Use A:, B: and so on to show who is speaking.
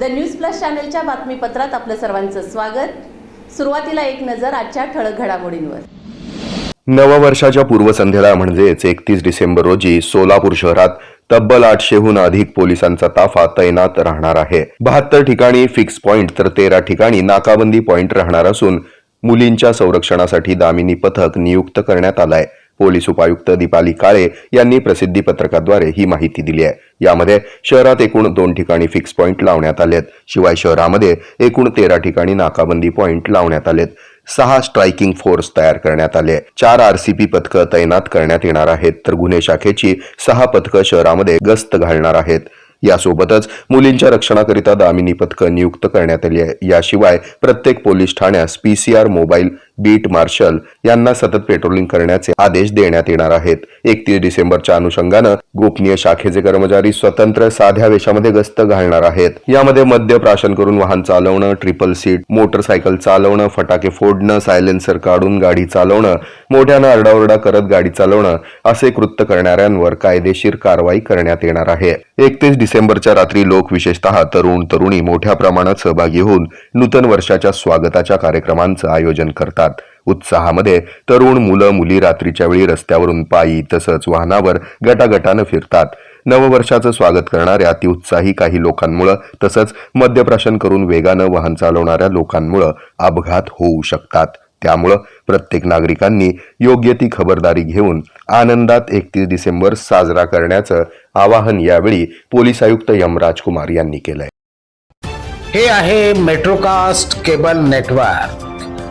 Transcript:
A: The news plus चॅनलच्या बातमीपत्रात आपलं सर्वांचं स्वागत. सुरुवातीला एक नजर आजच्या ठळक घडामोडींवर.
B: नववर्षाच्या पूर्वसंध्येला म्हणजेच एकतीस डिसेंबर रोजी सोलापूर शहरात तब्बल आठशेहून अधिक पोलिसांचा ताफा तैनात राहणार आहे. बहात्तर ठिकाणी फिक्स पॉइंट तर तेरा ठिकाणी नाकाबंदी पॉइंट राहणार असून मुलींच्या संरक्षणासाठी दामिनी पथक नियुक्त करण्यात आलाय. पोलीस उपायुक्त दीपाली काळे यांनी प्रसिद्धी पत्रकाद्वारे ही माहिती दिली आहे. यामध्ये शहरात एकूण दोन ठिकाणी फिक्स पॉईंट लावण्यात आलेत. शिवाय शहरामध्ये एकूण तेरा ठिकाणी नाकाबंदी पॉईंट लावण्यात आलेत. सहा स्ट्रायकिंग फोर्स तयार करण्यात आले चार आरसीपी पथकं तैनात करण्यात येणार आहेत. तर गुन्हे शाखेची सहा पथकं शहरामध्ये गस्त घालणार आहेत. यासोबतच मुलींच्या रक्षणाकरिता दामिनी पथकं नियुक्त करण्यात आली आहे. याशिवाय प्रत्येक पोलीस ठाण्यास पीसीआर मोबाईल बीट मार्शल यांना सतत पेट्रोलिंग करण्याचे आदेश देण्यात येणार आहेत. एकतीस डिसेंबरच्या अनुषंगानं गोपनीय शाखेचे कर्मचारी स्वतंत्र साध्या वेशामध्ये गस्त घालणार आहेत. यामध्ये मद्य प्राशन करून वाहन चालवणं ट्रिपल सीट मोटरसायकल चालवणं फटाके फोडणं सायलेन्सर काढून गाडी चालवणं मोठ्यानं आरडाओरडा करत गाडी चालवणं असे कृत्य करणाऱ्यांवर कायदेशीर कारवाई करण्यात येणार आहे. एकतीस डिसेंबरच्या रात्री लोक विशेषतः तरुण तरुणी मोठ्या प्रमाणात सहभागी होऊन नूतन वर्षाच्या स्वागताच्या कार्यक्रमांचं आयोजन करतात. उत्साहामध्ये तरुण मुलं मुली रात्रीच्या वेळी रस्त्यावरून पायी तसंच वाहनावर गटागटानं फिरतात. नववर्षाचं स्वागत करणाऱ्या अतिउत्साही काही लोकांमुळं तसंच मद्यप्राशन करून वेगानं वाहन चालवणाऱ्या लोकांमुळं अपघात होऊ शकतात. त्यामुळं प्रत्येक नागरिकांनी योग्य ती खबरदारी घेऊन आनंदात एकतीस डिसेंबर साजरा करण्याचं आवाहन यावेळी पोलीस आयुक्त यम राजकुमार यांनी केलंय.
C: हे आहे मेट्रोकास्ट केबल नेटवर्क.